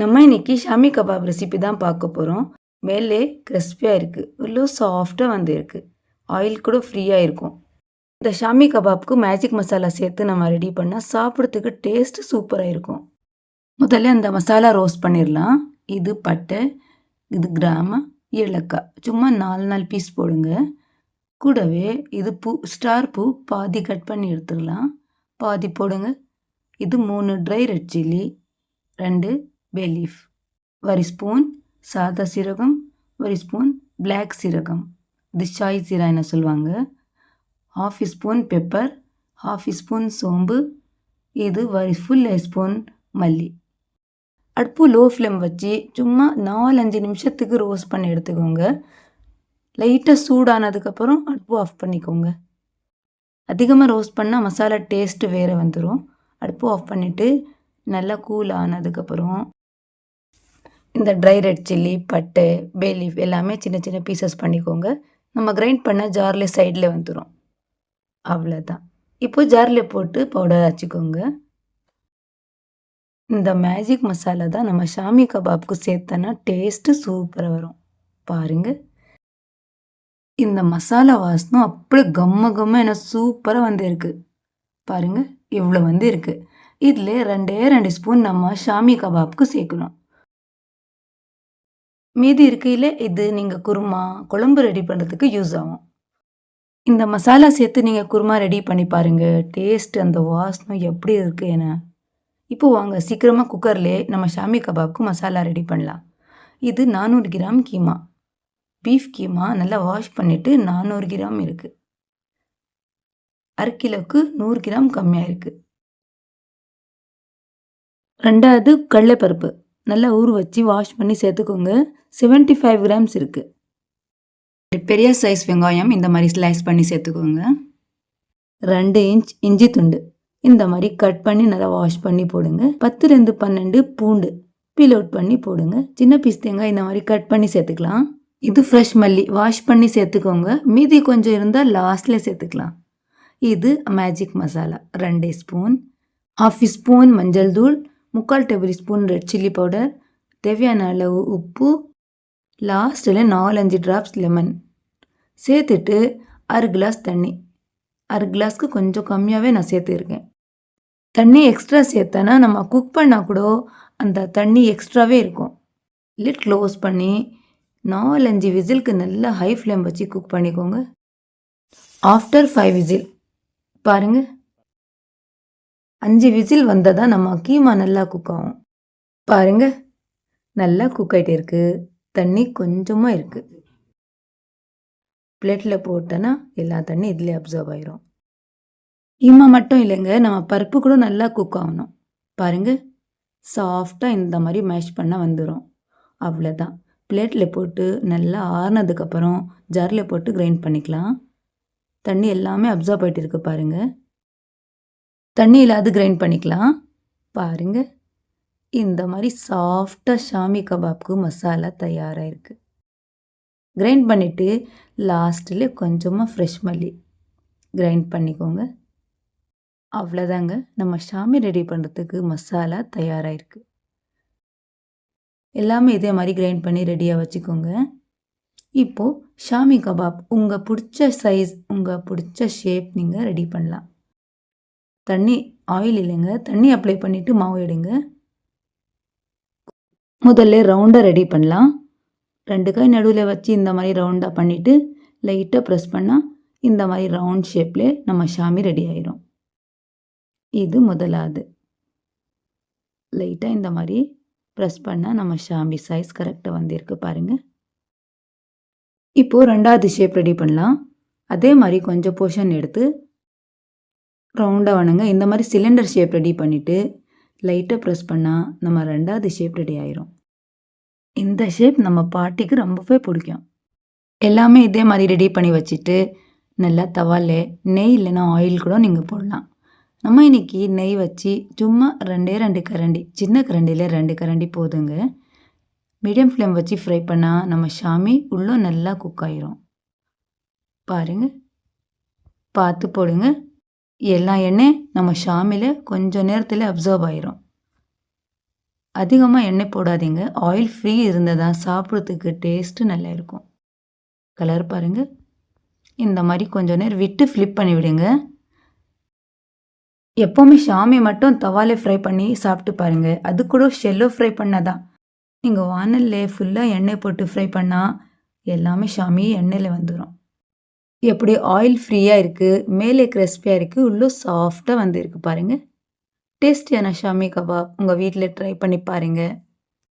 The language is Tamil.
நம்ம இன்னைக்கு ஷாமி கபாப் ரெசிபி தான் பார்க்க போகிறோம் மேலே கிறிஸ்பியாக இருக்குது உள்ளே சாஃப்டாக வந்து இருக்குது ஆயில் கூட ஃப்ரீயாக இருக்கும். இந்த ஷாமி கபாப்க்கு மேஜிக் மசாலா சேர்த்து நம்ம ரெடி பண்ணால் சாப்பிட்றதுக்கு டேஸ்ட்டு சூப்பராக இருக்கும். முதல்ல அந்த மசாலா ரோஸ்ட் பண்ணிடலாம். இது பட்டை இது கிராம ஏலக்காய். சும்மா நாலு நாலு பீஸ் போடுங்க. கூடவே இது பூ ஸ்டார் பூ பாதி கட் பண்ணி எடுத்துடலாம். பாதி போடுங்க. இது மூணு ட்ரை ரெட் சில்லி ரெண்டு பே லீஃப் ஒரு ஸ்பூன் சாதா சீரகம். வரி ஸ்பூன் பிளாக் சீரகம். இது சாய் சீரா என்ன சொல்லுவாங்க. Half spoon pepper half spoon சோம்பு. இது ஒரு ஃபுல் ஸ்பூன் மல்லி. அடுப்பு லோ ஃப்ளேம் வச்சு சும்மா நாலஞ்சு நிமிஷத்துக்கு ரோஸ்ட் பண்ணி எடுத்துக்கோங்க. லைட்டாக சூடானதுக்கப்புறம் அடுப்பு ஆஃப் பண்ணிக்கோங்க. அதிகமாக ரோஸ்ட் பண்ணால் மசாலா டேஸ்ட்டு வேறு வந்துடும் அடுப்பு ஆஃப் பண்ணிவிட்டு நல்லா கூல் ஆனதுக்கப்புறம் இந்த ட்ரை ரெட் சில்லி பட்டை பே லீஃப் எல்லாமே சின்ன சின்ன பீசஸ் பண்ணிக்கோங்க. நம்ம கிரைண்ட் பண்ண ஜாரில் சைடில் வந்துடும் அவ்வளோதான் இப்போ ஜாரில் போட்டு பவுடர் வச்சுக்கோங்க இந்த மேஜிக் மசாலா தான் நம்ம ஷாமி கபாப்க்கு சேர்த்தனா டேஸ்ட்டு சூப்பராக வரும். பாருங்கள் இந்த மசாலா வாசனம் அப்படியே கம்ம கம்ம என்ன சூப்பராக வந்து இருக்கு பாருங்கள் இவ்வளோ வந்து இருக்குது இதில் ரெண்டே ரெண்டு ஸ்பூன் நம்ம ஷாமி கபாப்க்கு சேர்க்கணும். மீதி இருக்கையில் இது நீங்கள் குருமா குழம்பு ரெடி பண்ணுறதுக்கு யூஸ் ஆகும். இந்த மசாலா சேர்த்து நீங்கள் குருமா ரெடி பண்ணி பாருங்கள் டேஸ்ட் அந்த வாசனம் எப்படி இருக்கு என. இப்போ வாங்க சீக்கிரமாக குக்கர்லேயே நம்ம ஷாமி கபாப்க்கு மசாலா ரெடி பண்ணலாம். இது நானூறு கிராம் கீமா. பீஃப் கீமா நல்லா வாஷ் பண்ணிவிட்டு நானூறு கிராம் இருக்குது அரை கிலோக்கு நூறு கிராம் கம்மியாக இருக்குது ரெண்டாவது கடலைப்பருப்பு. நல்லா ஊற வச்சு வாஷ் பண்ணி சேர்த்துக்கோங்க. செவன்ட்டி ஃபைவ் கிராம்ஸ் இருக்குது பெரிய சைஸ் வெங்காயம் இந்த மாதிரி ஸ்லைஸ் பண்ணி சேர்த்துக்கோங்க. ரெண்டு இன்ச் இஞ்சி துண்டு. இந்த மாதிரி கட் பண்ணி நல்லா வாஷ் பண்ணி போடுங்க. பத்து ரெண்டு பன்னெண்டு பூண்டு பீல் அவுட் பண்ணி போடுங்க. சின்ன பீஸ் தேங்காய் இந்த மாதிரி கட் பண்ணி சேர்த்துக்கலாம். இது ஃப்ரெஷ் மல்லி. வாஷ் பண்ணி சேர்த்துக்கோங்க. மீதி கொஞ்சம் இருந்தால் லாஸ்ட்டில் சேர்த்துக்கலாம். இது மேஜிக் மசாலா ரெண்டு ஸ்பூன் ஹாஃப் ஸ்பூன் மஞ்சள் தூள். முக்கால் table spoon red chilli powder தேவையான அளவு உப்பு லாஸ்ட்டில் நாலஞ்சு ட்ராப்ஸ் லெமன் சேர்த்துட்டு அரை கிளாஸ் தண்ணி. அரை கிளாஸ்க்கு கொஞ்சம் கம்மியாகவே நான் சேர்த்துருக்கேன். தண்ணி எக்ஸ்ட்ரா சேர்த்தனா நம்ம குக் பண்ணால் கூட அந்த தண்ணி எக்ஸ்ட்ராவே இருக்கும். லிட் க்ளோஸ் பண்ணி நாலஞ்சு விசிலுக்கு நல்லா ஹை ஃப்ளேம் வச்சு குக் பண்ணிக்கோங்க. After five whistle. பாருங்கள் அஞ்சு விசில் வந்தால் தான் நம்ம கீமா நல்லா குக் ஆகும் பாருங்க நல்லா குக் ஆகிட்டு இருக்குது தண்ணி கொஞ்சமாக இருக்குது பிளேட்டில் போட்டோன்னா எல்லா தண்ணி இதில் அப்சர்வ் ஆயிரும். கீமா மட்டும் இல்லைங்க நம்ம பருப்பு கூட நல்லா குக் ஆகணும். பாருங்க சாஃப்டாக இந்த மாதிரி மேஷ் பண்ண வந்துடும் அவ்வளோதான் பிளேட்டில் போட்டு நல்லா ஆறுனதுக்கப்புறம் ஜாரில் போட்டு கிரைண்ட் பண்ணிக்கலாம். தண்ணி எல்லாமே அப்சர்வ் ஆகிட்டு இருக்கு பாருங்கள் தண்ணி இல்லாது கிரைண்ட் பண்ணிக்கலாம். பாருங்கள் இந்த மாதிரி சாஃப்டாக ஷாமி கபாப்க்கு மசாலா தயாராக இருக்குது கிரைண்ட் பண்ணிவிட்டு லாஸ்ட்டில் கொஞ்சமாக ஃப்ரெஷ் மல்லி. கிரைண்ட் பண்ணிக்கோங்க. அவ்வளோதாங்க நம்ம ஷாமி ரெடி பண்ணுறதுக்கு மசாலா தயாராக இருக்குது எல்லாமே இதே மாதிரி கிரைண்ட் பண்ணி ரெடியாக வச்சுக்கோங்க. இப்போது ஷாமி கபாப் உங்கள் பிடிச்ச சைஸ் உங்கள் பிடிச்ச ஷேப் நீங்கள் ரெடி பண்ணலாம். தண்ணி ஆயில் இல்லைங்க. தண்ணி அப்ளை பண்ணிவிட்டு மாவு எடுங்க. முதல்ல ரவுண்டாக ரெடி பண்ணலாம். ரெண்டு காய் நடுவில் வச்சு இந்த மாதிரி ரவுண்டாக பண்ணிவிட்டு லைட்டாக ப்ரெஸ் பண்ணால் இந்த மாதிரி ரவுண்ட் ஷேப்பில் நம்ம ஷாமி ரெடி ஆயிரும். இது முதலாவது. லைட்டாக இந்த மாதிரி ப்ரெஸ் பண்ணால் நம்ம ஷாமி சைஸ் கரெக்டாக வந்திருக்கு பாருங்கள் இப்போது ரெண்டாவது ஷேப் ரெடி பண்ணலாம். அதே மாதிரி கொஞ்சம் போர்ஷன் எடுத்து ரவுண்டாக வணங்க. இந்த மாதிரி சிலிண்டர் ஷேப் ரெடி பண்ணிவிட்டு லைட்டாக ப்ரெஸ் பண்ணால் நம்ம ரெண்டாவது ஷேப் ரெடி ஆயிரும். இந்த ஷேப் நம்ம பாட்டிக்கு ரொம்பவே பிடிக்கும். எல்லாமே இதே மாதிரி ரெடி பண்ணி வச்சுட்டு நல்லா தவால நெய் இல்லைன்னா ஆயில் கூட நீங்கள் போடலாம். நம்ம இன்னைக்கு நெய் வச்சு சும்மா ரெண்டே ரெண்டு கரண்டி சின்ன கரண்டியில் ரெண்டு கரண்டி போதுங்க. மீடியம் ஃப்ளேம் வச்சு ஃப்ரை பண்ணால் நம்ம ஷாமி உள்ளே நல்லா குக் ஆயிரும். பாருங்க. பார்த்து போடுங்க. எல்லா எண்ணெய் நம்ம ஷாமில் கொஞ்சம் நேரத்தில் அப்சர்வ் ஆயிரும் அதிகமாக எண்ணெய் போடாதீங்க. ஆயில் ஃப்ரீ இருந்தால் தான் சாப்பிட்றதுக்கு டேஸ்ட்டு நல்லா இருக்கும். கலர் பாருங்கள் இந்த மாதிரி கொஞ்ச நேரம் விட்டு ஃப்ளிப் பண்ணி விடுங்க. எப்போவுமே ஷாமி மட்டும் தவாலே ஃப்ரை பண்ணி சாப்பிட்டு பாருங்கள் அது கூட ஷெல்லோ ஃப்ரை பண்ணா தான். நீங்க ஃபுல்லாக ஃபுல்லா எண்ணெய் போட்டு ஃப்ரை பண்ணால் எல்லாமே ஷாமி எண்ணெயில் வந்துடும் எப்படி ஆயில் ஃப்ரீயாக இருக்குது மேலே கிறிஸ்பியாக இருக்குது உள்ளே உள்ள வந்து வந்திருக்கு பாருங்கள் டேஸ்டியான ஷாமி கபாப் உங்கள் வீட்டில் ட்ரை பண்ணி பாருங்கள்